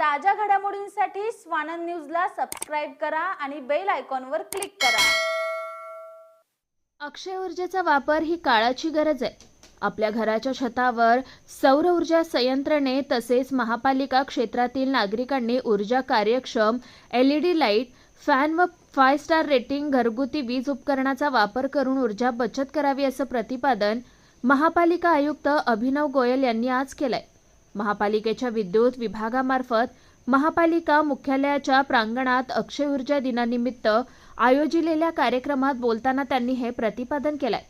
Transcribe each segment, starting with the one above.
ताज्या घडामोडींसाठी स्वानंद न्यूजला सबस्क्राईब करा आणि बेल आयकॉनवर क्लिक करा. अक्षय ऊर्जेचा वापर ही काळाची गरज आहे. आपल्या घराच्या छतावर सौर ऊर्जा संयंत्रणे तसेच महापालिका क्षेत्रातील नागरिकांनी ऊर्जा कार्यक्षम L E D light fan व फाय स्टार रेटिंग घरगुती वीज उपकरणाचा वापर करून ऊर्जा बचत करावी असं प्रतिपादन महापालिका आयुक्त अभिनव गोयल यांनी आज केलंय. महापालिकेच्या विद्युत विभागामार्फत महापालिका मुख्यालयाच्या प्रांगणात अक्षय ऊर्जा दिनानिमित्त आयोजिलेल्या कार्यक्रमात बोलताना त्यांनी हे प्रतिपादन केलंय.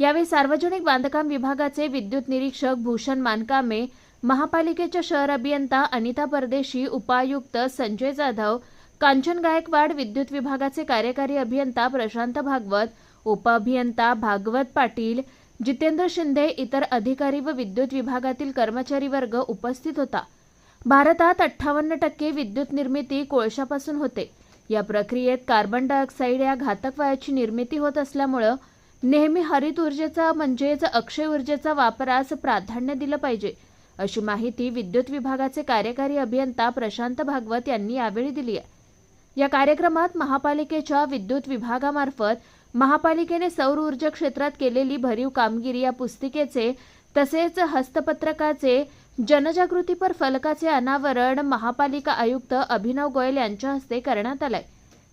यावेळी सार्वजनिक बांधकाम विभागाचे विद्युत निरीक्षक भूषण मानकामे महापालिकेच्या शहर अभियंता अनिता परदेशी उपायुक्त संजय जाधव कांचन गायकवाड विद्युत विभागाचे कार्यकारी अभियंता प्रशांत भागवत उपअभियंता भागवत पाटील जितेंद्र शिंदे इतर अधिकारी व विद्युत विभागातील कर्मचारी वर्ग उपस्थित होता. भारतात अठ्ठावन्न टक्के विद्युत निर्मिती कोळशापासून होते. या प्रक्रियेत कार्बन डायऑक्साईड या घातक वायूची निर्मिती होत असल्यामुळं नेहमी हरित ऊर्जेचा म्हणजेच अक्षय ऊर्जेचा वापरास प्राधान्य दिलं पाहिजे अशी माहिती विद्युत विभागाचे कार्यकारी अभियंता प्रशांत भागवत यांनी यावेळी दिली आहे. या कार्यक्रमात महापालिकेच्या विद्युत विभागामार्फत महापालिकेने सौर ऊर्जा क्षेत्रात केलेली भरीव कामगिरी या पुस्तिकेचे तसेच हस्तपत्रकाचे जनजागृतीपर फलकाचे अनावरण महापालिका आयुक्त अभिनव गोयल यांच्या हस्ते करण्यात आलंय.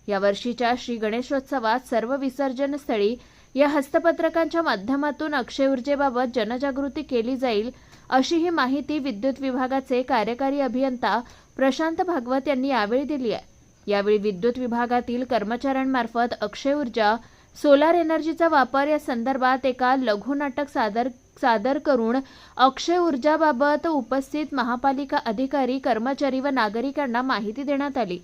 या वर्षीच्या श्री गणेशोत्सवात सर्व विसर्जन स्थळी या हस्तपत्रकांच्या माध्यमातून अक्षय ऊर्जेबाबत जनजागृती केली जाईल अशी ही माहिती विद्युत विभागाचे कार्यकारी अभियंता प्रशांत भागवत यांनी यावेळी दिली आहे. यावेळी विद्युत विभागातील कर्मचाऱ्यांमार्फत अक्षय ऊर्जा सोलार एनर्जीचा वापर या संदर्भात एका लघुनाटक सादर सादर करून अक्षय ऊर्जाबाबत उपस्थित महापालिका अधिकारी कर्मचारी व नागरिकांना माहिती देण्यात आली.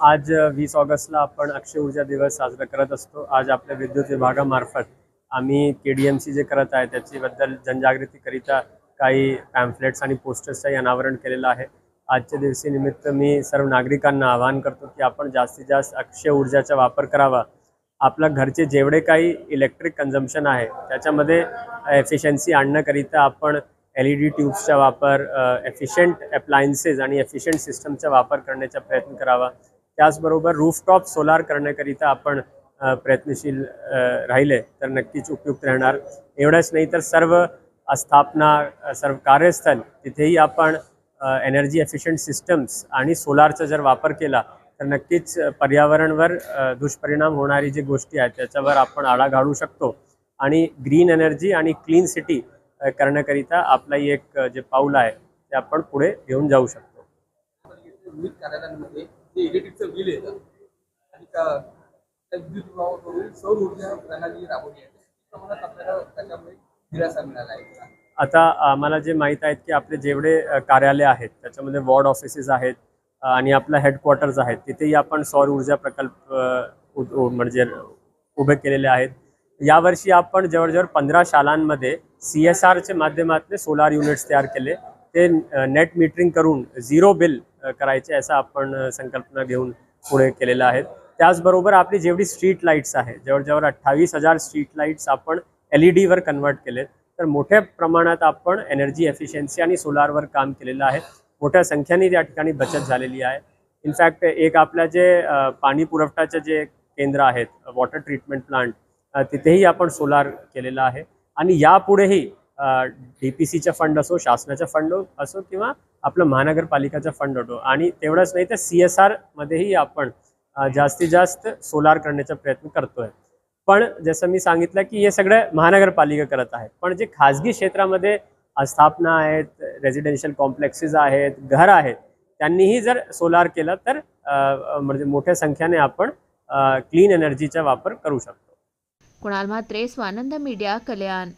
आज वीस ऑगस्टला आपण अक्षय ऊर्जा दिवस साजरा करत असतो. आज आपल्या विद्युत विभागामार्फत आम्ही के डी एम सी जे करत आहे त्याच्याबद्दल जनजागृतीकरिता काही पॅम्फलेट्स आणि पोस्टर्सचंही अनावरण केलेलं आहे. आजच्या दिवशी निमित्त मी सर्व नागरिकांना आवाहन करतो की आपण जास्तीत जास्त अक्षय ऊर्जाचा वापर करावा. आपलं घरचे जेवढे काही इलेक्ट्रिक कन्झम्पशन आहे त्याच्यामध्ये एफिशियन्सी आणण्याकरिता आपण एल ई डी ट्यूब्सचा वापर एफिशियंट अप्लायन्सेस आणि एफिशियंट सिस्टमचा वापर करण्याचा प्रयत्न करावा. त्याचबरोबर रूफटॉप सोलार करण्याकरिता आपण प्रयत्नशील राहिले तर नक्कीच उपयुक्त राहणार. एवढंच नाही तर सर्व स्थापना सर्व कार्यस्थल तिथेही आपण एनर्जी एफिशियंट सिस्टम्स आणि सोलारचा जर वापर केला तर नक्कीच पर्यावरणवर दुष्परिणाम होणारी जी गोष्टी आहेत त्याच्यावर आपण आळा घालू शकतो. आणि ग्रीन एनर्जी आणि क्लीन सिटी करण्याकरिता आपला एक जे पाऊल आहे ते आपण पुढे घेऊन जाऊ शकतो. आता आम्हाला जे माहीत आहेत की आपले जेवढे कार्यालय आहेत त्याच्यामध्ये वॉर्ड ऑफिसेस आहेत आणि आपला हेडक्वार्टर्स आहेत. तिथेही आपण सौर ऊर्जा प्रकल्प म्हणजे उभे केलेले आहेत. यावर्षी आपण जवळजवळ पंधरा शालांमध्ये सी एस आरच्या माध्यमातून सोलार युनिट्स तयार केले. ते नेट मीटरिंग करून झिरो बिल करायचे असं आपण संकल्पना घेऊन पुढे केलेलं आहे. त्याचबरोबर आपली जेवढी स्ट्रीट लाईट्स आहे जवळजवळ अठ्ठावीस हजार स्ट्रीट लाईट्स आपण एल ई डीवर कन्वर्ट केलेत. तर मोठ्या प्रमाणात आपण एनर्जी एफिशियन्सी आणि सोलारवर काम केलेलं आहे. मोठ्या संख्येने त्या ठिकाणी बचत झालेली आहे. इनफॅक्ट एक आपल्या जे पाणी पुरवठाचे जे केंद्र आहेत वॉटर ट्रीटमेंट प्लांट तिथेही आपण सोलार केलेला आहे. आणि यापुढेही डी पी सीचा फंड असो शासनाचा फंड असो किंवा आपलं महानगरपालिकाचा फंड असो. आणि तेवढंच नाही तर सी एस आरमध्येही आपण जास्तीत जास्त सोलार करण्याचा प्रयत्न करतोय. पण जसं मी सांगितलं की हे सगळं महानगरपालिका करत आहे पण जे खाजगी क्षेत्रामध्ये स्थापना आहेत रेसिडेन्शियल कॉम्प्लेक्सेस आहेत घर आहेत त्यांनीही जर सोलार केलं तर म्हणजे मोठ्या संख्येने आपण क्लीन एनर्जीचा वापर करू शकतो. कुणाल म्हात्रे स्वानंद मीडिया कल्याण.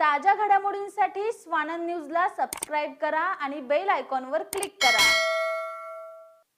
ताज्या घडामोडींसाठी स्वानंद न्यूजला सबस्क्राईब करा आणि बेल आयकॉनवर क्लिक करा.